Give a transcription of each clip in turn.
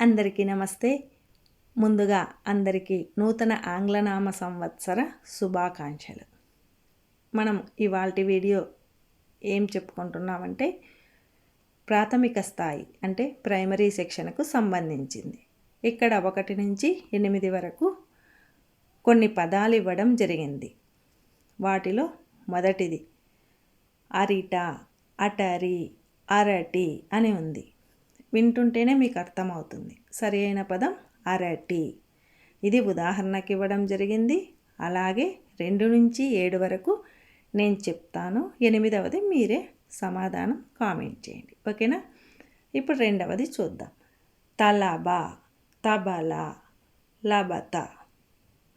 అందరికీ నమస్తే. ముందుగా అందరికీ నూతన ఆంగ్లనామ సంవత్సర శుభాకాంక్షలు. మనం ఇవాళ వీడియో ఏం చెప్పుకుంటున్నామంటే ప్రాథమిక స్థాయి అంటే ప్రైమరీ సెక్షన్కు సంబంధించింది. ఇక్కడ ఒకటి నుంచి ఎనిమిది వరకు కొన్ని పదాలు ఇవ్వడం జరిగింది. వాటిలో మొదటిది అరిట అటరి అరటి అని ఉంది. వింటుంటేనే మీకు అర్థమవుతుంది. సరి అయిన పదం అరటి. ఇది ఉదాహరణకి ఇవ్వడం జరిగింది. అలాగే రెండు నుంచి ఏడు వరకు నేను చెప్తాను. ఎనిమిదవది మీరే సమాధానం కామెంట్ చేయండి. ఓకేనా? ఇప్పుడు రెండవది చూద్దాం. తలబా తబల లబత.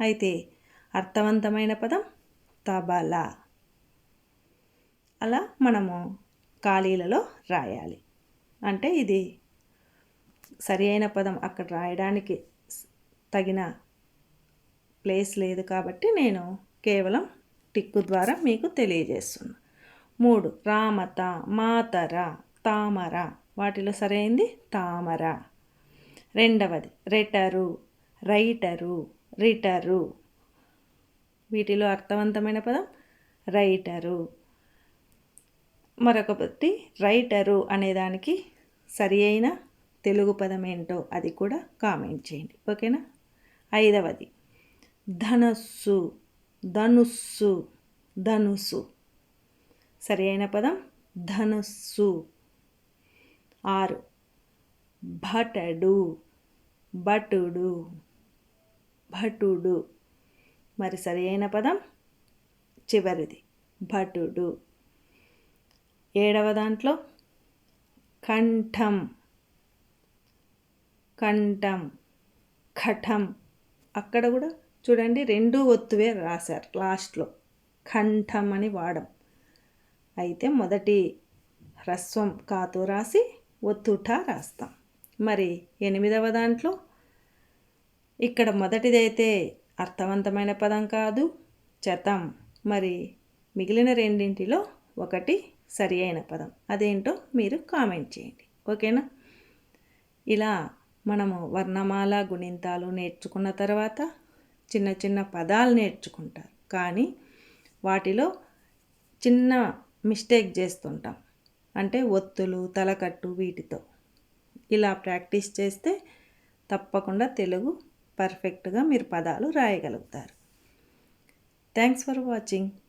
అయితే అర్థవంతమైన పదం తబల. అలా మనము ఖాళీలలో రాయాలి. అంటే ఇది సరి అయిన పదం అక్కడ రాయడానికి తగిన ప్లేస్ లేదు కాబట్టి నేను కేవలం టిక్కు ద్వారా మీకు తెలియజేస్తున్నా. మూడు రామత మాతర తామర. వాటిలో సరైంది? తామర. రెండవది రెటరు రైటరు రిటరు. వీటిలో అర్థవంతమైన పదం రైటరు. మరొకటి రైటరు అనేదానికి సరి అయిన తెలుగు పదం ఏంటో అది కూడా కామెంట్ చేయండి. ఓకేనా? ఐదవది. ధనస్సు ధనుస్సు ధనుసు. సరి అయిన పదం ధనుస్సు. ఆరు. భటడు భటుడు భటుడు. మరి సరి అయిన పదం చివరిది. భటుడు. ఏడవ దాంట్లో? కంఠం. కంఠం. కఠం అక్కడ కూడా చూడండి రెండు ఒత్తువే రాశారు లాస్ట్లో. కంఠం అని వాడం. అయితే మొదటి హ్రస్వం కాతో రాసి ఒత్తుట రాస్తాం. మరి ఎనిమిదవ దాంట్లో? ఇక్కడ మొదటిదైతే అర్థవంతమైన పదం కాదు చతం. మరి మిగిలిన రెండింటిలో ఒకటి సరి అయిన పదం. అదేంటో మీరు కామెంట్ చేయండి. ఓకేనా? ఇలా మనము వర్ణమాల గుణింతాలు నేర్చుకున్న తర్వాత చిన్న చిన్న పదాలు నేర్చుకుంటారు. కానీ వాటిలో చిన్న మిస్టేక్ చేస్తుంటాం. అంటే ఒత్తులు తలకట్టు వీటితో. ఇలా ప్రాక్టీస్ చేస్తే తప్పకుండా తెలుగు పర్ఫెక్ట్గా మీరు పదాలు రాయగలుగుతారు. Thanks for watching.